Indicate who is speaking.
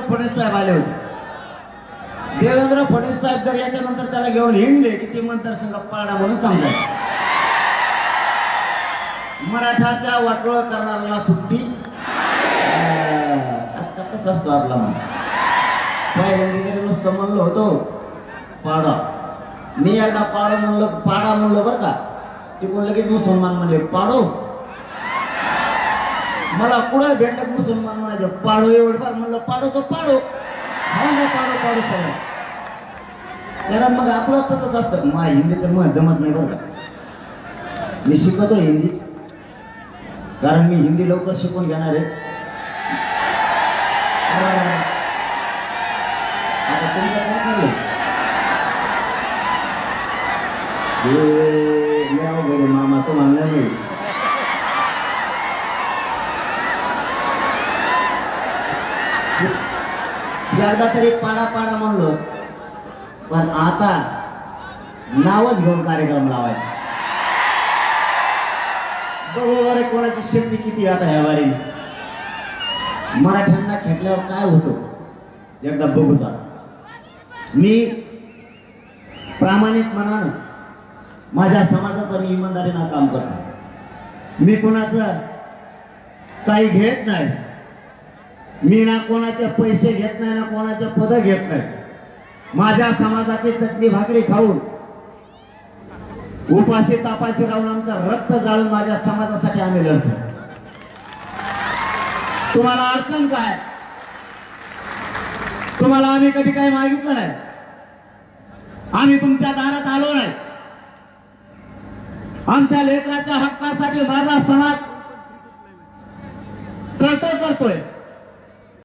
Speaker 1: फडणवीस साहेब आले होते. देवेंद्र फडणवीस साहेब जर याच्यानंतर त्याला घेऊन हिंडले की ते मतदारसंघ पाडा म्हणून समजायचं मराठाच्या वाटोळ करणाऱ्याला सुट्टी. कसं असतो आपला मन पहिल्यांदा नुसतं म्हणलो होतो. पाडा. मी एकदा पाडो म्हणलो पाडा म्हणलो बरं का. तिकडून लगेच मुसलमान म्हणले पाडो. मला कुठं भेटलं मुसलमान म्हणायचं पाडो एवढं फार. म्हणलं पाडो तो पाडो. हा पाडो पाडो सगळं. कारण मग आपलं तसंच असतं. मा हिंदी तर मग जमत नाही बरं का. मी शिकवतो हिंदी. कारण मी हिंदी लवकर शिकून घेणार आहे. तुमचं काय हे मामा तो म्हणला नाही एकदा तरी पाडा पाडा म्हणलो. पण आता नावच घेऊन कार्यक्रम लावायचा. बघू बरं कोणाची शक्ती किती आता ह्या वारी. मराठ्यांना खेटल्यावर काय होतं? एकदा बघूचा मी प्रामाणिक मनानं माझ्या समाजाचं मी इमानदारीनं काम करतो. मी कोणाचं काही घेत नाही. मी ना कोणाचे पैसे घेत नाही ना कोणाचे पद घेत नाही. माझ्या समाजाची चटणी भाकरी खाऊन उपाशी तापाशी राहून आमचं रक्त जाळून माझ्या समाजासाठी आम्ही लढतो. तुम्हाला अडचण काय? तुम्हाला आम्ही कधी काही मागितलं नाही. आम्ही तुमच्या दारात आलो नाही. आमच्या लेकराच्या हक्कासाठी माझा समाज करतो करतोय